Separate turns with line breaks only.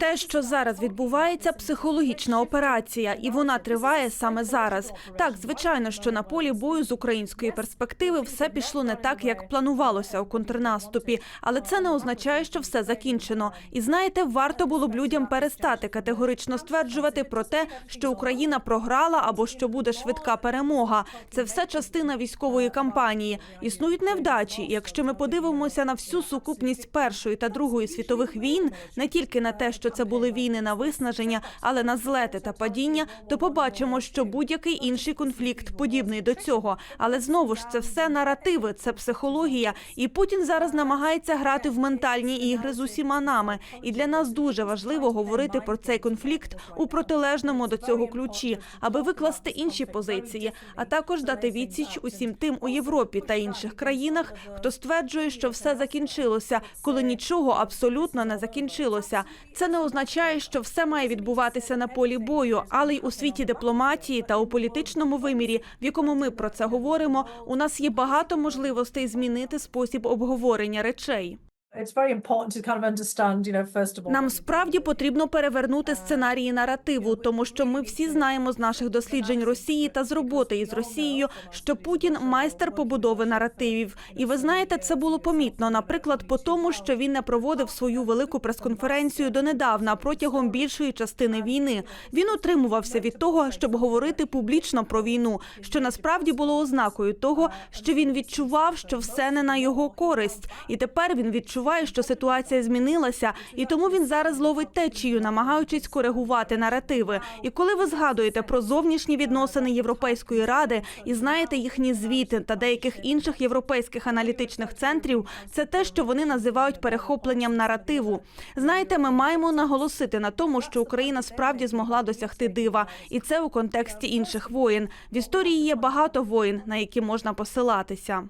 Те, що зараз відбувається, психологічна операція, і вона триває саме зараз. Так, звичайно, що на полі бою з української перспективи все пішло не так, як планувалося у контрнаступі, але це не означає, що все закінчено. І знаєте, варто було б людям перестати категорично стверджувати про те, що Україна програла або що буде швидка перемога. Це все частина військової кампанії. Існують невдачі. І якщо ми подивимося на всю сукупність першої та другої світових війн, не тільки на те, що це були війни на виснаження, але на злети та падіння, то побачимо, що будь-який інший конфлікт подібний до цього. Але знову ж це все наративи, це психологія. І Путін зараз намагається грати в ментальні ігри з усіма нами. І для нас дуже важливо говорити про цей конфлікт у протилежному до цього ключі, аби викласти інші позиції, а також дати відсіч усім тим у Європі та інших країнах, хто стверджує, що все закінчилося, коли нічого абсолютно не закінчилося. Це не означає, що все має відбуватися на полі бою, але й у світі дипломатії та у політичному вимірі, в якому ми про це говоримо, у нас є багато можливостей змінити спосіб обговорення речей. Нам справді потрібно перевернути сценарії наративу, тому що ми всі знаємо з наших досліджень Росії та з роботи із Росією, що Путін майстер побудови наративів. І ви знаєте, це було помітно, наприклад, по тому, що він не проводив свою велику прес-конференцію донедавна протягом більшої частини війни. Він утримувався від того, щоб говорити публічно про війну, що насправді було ознакою того, що він відчував, що все не на його користь, і тепер він відчуває, що ситуація змінилася, і тому він зараз ловить течію, намагаючись коригувати наративи. І коли ви згадуєте про зовнішні відносини Європейської ради і знаєте їхні звіти та деяких інших європейських аналітичних центрів, це те, що вони називають перехопленням наративу. Знаєте, ми маємо наголосити на тому, що Україна справді змогла досягти дива, і це у контексті інших воєн. В історії є багато воєн, на які можна посилатися.